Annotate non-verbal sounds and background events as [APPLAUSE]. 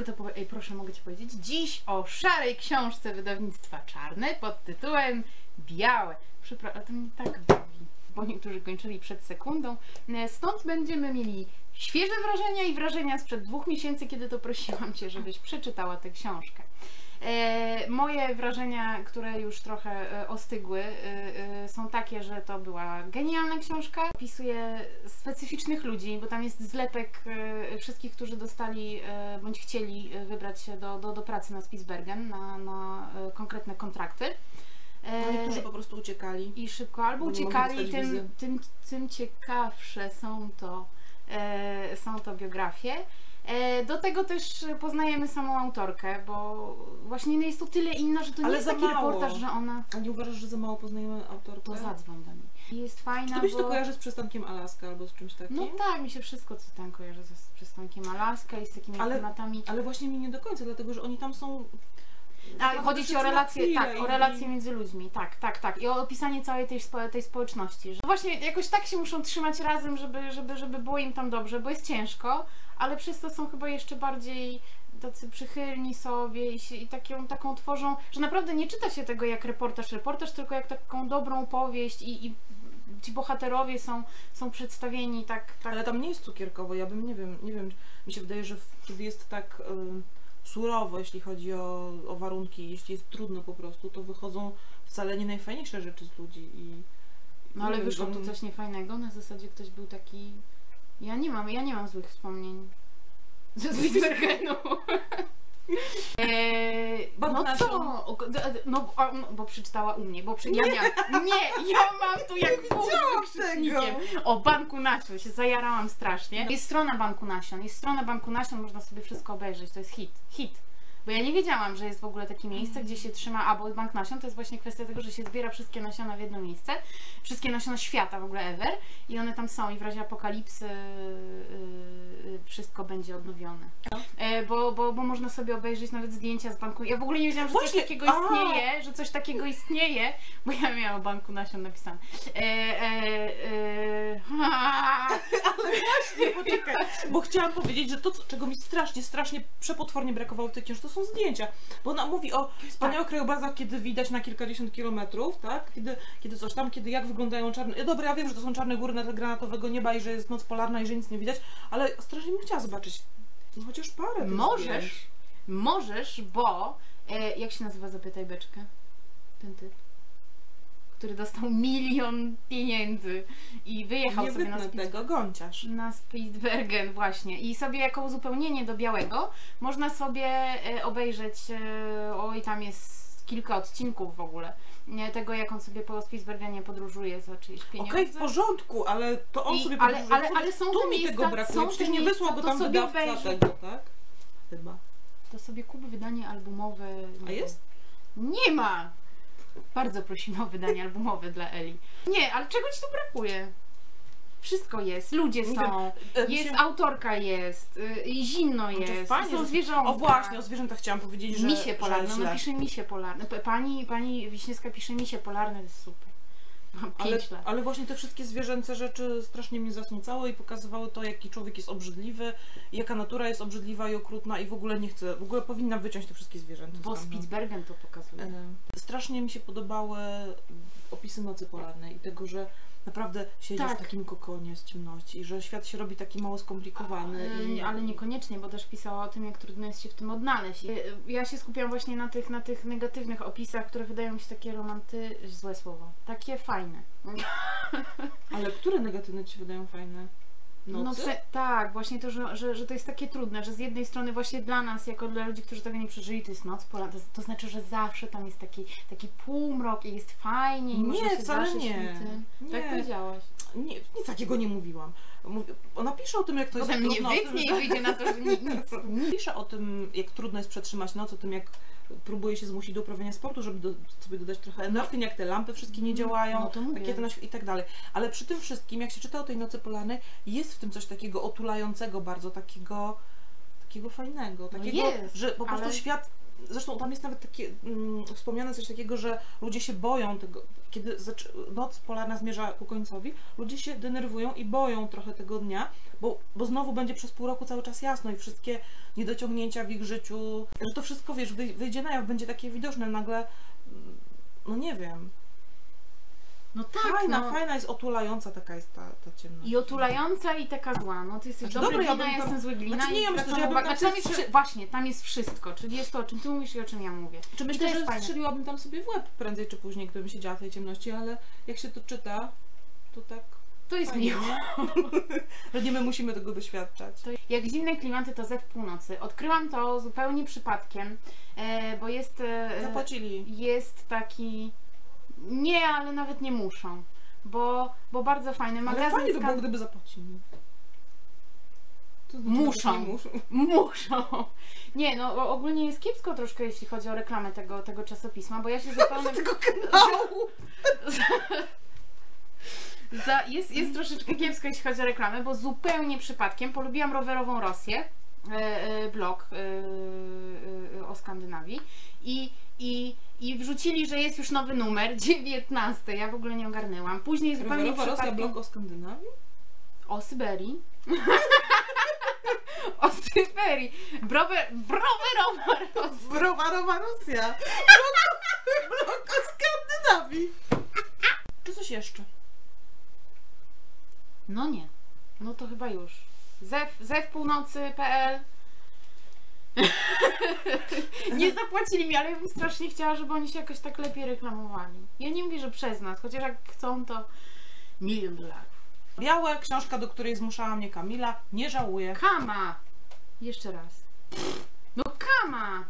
mogę to powiedzieć, proszę, mogę Ci powiedzieć, dziś o szarej książce wydawnictwa Czarne pod tytułem Białe. Przepraszam, to mnie tak bawi, bo niektórzy kończyli przed sekundą. E, Stąd będziemy mieli świeże wrażenia i wrażenia sprzed dwóch miesięcy, kiedy to prosiłam Cię, żebyś przeczytała tę książkę. E, moje wrażenia, które już trochę e, ostygły, e, są takie, że to była genialna książka. Opisuje specyficznych ludzi, bo tam jest zlepek wszystkich, którzy dostali bądź chcieli wybrać się do, do, do pracy na Spitsbergen, na, na konkretne kontrakty. No niektórzy po prostu uciekali. i szybko albo uciekali, tym, tym, tym ciekawsze są to, są to biografie. E, do tego też poznajemy samą autorkę, bo właśnie jest to tyle inna, że to nie Ale jest za taki mało. reportaż, że ona A nie uważasz, że za mało poznajemy autorkę? to zadzwoń do niej. Jest Czy fajna, tobie się bo... to kojarzy z przystankiem Alaska albo z czymś takim? No tak, mi się wszystko co tam kojarzy z przystankiem Alaska i z takimi Ale- tematami. Ale właśnie mi nie do końca, dlatego że oni tam są... A, chodzi ci o relacje, tak, o relacje między ludźmi, tak, tak, tak. I o opisanie całej tej, spo, tej społeczności. Że właśnie jakoś tak się muszą trzymać razem, żeby, żeby, żeby było im tam dobrze, bo jest ciężko, ale przez to są chyba jeszcze bardziej tacy przychylni sobie i, się, i taką, taką tworzą, że naprawdę nie czyta się tego jak reportaż, reportaż, tylko jak taką dobrą powieść i, i ci bohaterowie są, są przedstawieni tak, tak Ale tam nie jest cukierkowo, ja bym, nie wiem, nie wiem, mi się wydaje, że w- jest tak ym, surowo, jeśli chodzi o, o warunki, jeśli jest trudno po prostu, to wychodzą wcale nie najfajniejsze rzeczy z ludzi i... No ale wyszło tu coś niefajnego, na zasadzie ktoś był taki... Ja nie mam, ja nie mam złych wspomnień ze Spitsbergenu. [LAUGHS] Eee, no Bank co? No, no, bo przeczytała u mnie, bo przy... ja miałam... Nie, ja mam tu jak wóz. O Banku Nasion, się zajarałam strasznie. Jest strona Banku Nasion, jest strona Banku Nasion, można sobie wszystko obejrzeć, to jest hit, hit. Bo ja nie wiedziałam, że jest w ogóle takie miejsce, gdzie się trzyma, a bo bank nasion to jest właśnie kwestia tego, że się zbiera wszystkie nasiona w jedno miejsce, wszystkie nasiona świata w ogóle ever i one tam są i w razie apokalipsy yy, yy, wszystko będzie odnowione. E, bo, bo, bo można sobie obejrzeć nawet zdjęcia z banku. Ja w ogóle nie wiedziałam, że coś Właśnie, takiego a! istnieje, że coś takiego istnieje, bo ja miałam o banku nasion napisane. E, [LAUGHS] Ale właśnie, poczekaj, bo chciałam powiedzieć, że to, czego mi strasznie, strasznie przepotwornie brakowało w tej książce, to są zdjęcia. Bo ona mówi o wspaniałych krajobrazach, kiedy widać na kilkadziesiąt kilometrów, tak? Kiedy, kiedy coś tam, kiedy jak wyglądają czarne... Ja, Dobra, ja wiem, że to są czarne góry na tle granatowego nieba i że jest noc polarna i że nic nie widać, ale strasznie bym chciała zobaczyć no, chociaż parę Możesz, możesz, bo e, jak się nazywa Zapytaj Beczkę? Ten typ. Który dostał milion pieniędzy i wyjechał Nie sobie na, Spitz- tego, gąciarz. na Spitsbergen właśnie. I sobie jako uzupełnienie do białego można sobie e, obejrzeć, e, oj tam jest kilka odcinków w ogóle, nie, tego jak on sobie po Spitsbergenie podróżuje za czyjeś pieniądze. Okej, w porządku, ale to on I- sobie ale- podróżuje. ale- ale są tu mi miejsca- tego brakuje, przecież nie miejsca, wysłał go tam sobie wydawca obejrzyj. tego, tak? Chyba. To sobie kup wydanie albumowe. A jest? Nie ma! Bardzo prosimy o wydanie albumowe dla Eli. Nie, ale czego ci tu brakuje? Wszystko jest, ludzie są, E, mi jest autorka jest, y, zimno Znaczy, jest, fajnie, są że- zwierzątka. O właśnie, o zwierzętach chciałam powiedzieć, że Misie polarne, ona źle. pisze misie polarne. P- Pani, pani Wiśniewska pisze misie polarne, to jest super. Ale, lat. ale właśnie te wszystkie zwierzęce rzeczy strasznie mnie zasmucały i pokazywały to, jaki człowiek jest obrzydliwy, jaka natura jest obrzydliwa i okrutna i w ogóle nie chcę, w ogóle powinna wyciąć te wszystkie zwierzęta. Bo stamtąd. Spitsbergen to pokazuje. Strasznie mi się podobały opisy nocy polarnej i tego, że naprawdę siedzisz Tak. w takim kokonie z ciemności i że świat się robi taki mało skomplikowany. E, i, nie, Ale niekoniecznie, bo też pisała o tym, jak trudno jest się w tym odnaleźć. E, Ja się skupiam właśnie na tych, na tych negatywnych opisach, które wydają mi się takie romanty... złe słowo. Takie fajne. Ale które negatywne ci się wydają fajne? No, tak, właśnie to, że, że, że to jest takie trudne, że z jednej strony właśnie dla nas, jako dla ludzi, którzy tego nie przeżyli, to jest noc, pola, to, to znaczy, że zawsze tam jest taki, taki półmrok i jest fajnie i Nie, można się wcale zaszyć nie. tym. Tak Nie. powiedziałaś. Nie, nic takiego nie mówiłam. Mówi- Ona pisze o tym, jak to jest Potem trudno. że- i wyjdzie na to, że nic. [LAUGHS] Pisze o tym, jak trudno jest przetrzymać noc, o tym, jak próbuje się zmusić do uprawiania sportu, żeby do, sobie dodać trochę endorfin, jak te lampy wszystkie nie działają, No to mówię. takie to na i tak dalej. Ale przy tym wszystkim, jak się czyta o tej nocy polarnej, jest w tym coś takiego otulającego bardzo, takiego, takiego fajnego, takiego, No jest, że po prostu ale- świat Zresztą tam jest nawet takie mm, wspomniane coś takiego, że ludzie się boją tego, kiedy noc polarna zmierza ku końcowi, ludzie się denerwują i boją trochę tego dnia, bo, bo znowu będzie przez pół roku cały czas jasno i wszystkie niedociągnięcia w ich życiu, że to wszystko, wiesz, wyj- wyjdzie na jaw, będzie takie widoczne nagle, mm, no nie wiem. No tak, Fajna, no. fajna jest otulająca taka jest ta, ta ciemność. I otulająca i taka zła. No ty jesteś Znaczy, dobry dobra, ja glina, ja tam- jestem zły glina Znaczy, nie, ja myślę, że ja bym tam Znaczy, tam jest. Właśnie, tam jest wszystko, czyli jest to, o czym ty mówisz i o czym ja mówię. Czy myślę, że fajne. strzeliłabym tam sobie w łeb prędzej czy później, gdybym siedziała w tej ciemności, ale jak się to czyta, to tak To jest fajnie, miło. nie? [LAUGHS] że nie my musimy tego doświadczać. Jak zimne klimaty, to zew północy. Odkryłam to zupełnie przypadkiem, e, bo jest, e, Zapłacili. jest taki... Nie, ale nawet nie muszą. Bo, bo bardzo fajny Ale magazyn. fajnie by było, gdyby zapłacili. To znaczy, Muszą. nie muszą. [LAUGHS] Muszą. Nie, no ogólnie jest kiepsko troszkę, jeśli chodzi o reklamę tego, tego czasopisma, bo ja się [LAUGHS] zupełnie... Tego [LAUGHS] kanału. Za, jest, jest troszeczkę kiepsko, jeśli chodzi o reklamę, bo zupełnie przypadkiem polubiłam rowerową Rosję, e, e, blog e, e, o Skandynawii i, i, i wrzucili, że jest już nowy numer, [LAUGHS] 19, ja w ogóle nie ogarnęłam. Później zupełnie Rowerowa Rosja, blog o Skandynawii? O Syberii. [LAUGHS] o Syberii. Brower, browerowa Rosja. Browarowa Rosja. Blog o Skandynawii. Czy coś jeszcze? No nie. No to chyba już. Zew, zewpółnocy.pl Nie zapłacili mi, ale ja bym strasznie chciała, żeby oni się jakoś tak lepiej reklamowali. Ja nie mówię, że przez nas, chociaż jak chcą, to milion dolarów. Białe, książka, do której zmuszała mnie Kamila. Nie żałuję. Kama! Jeszcze raz. No kama!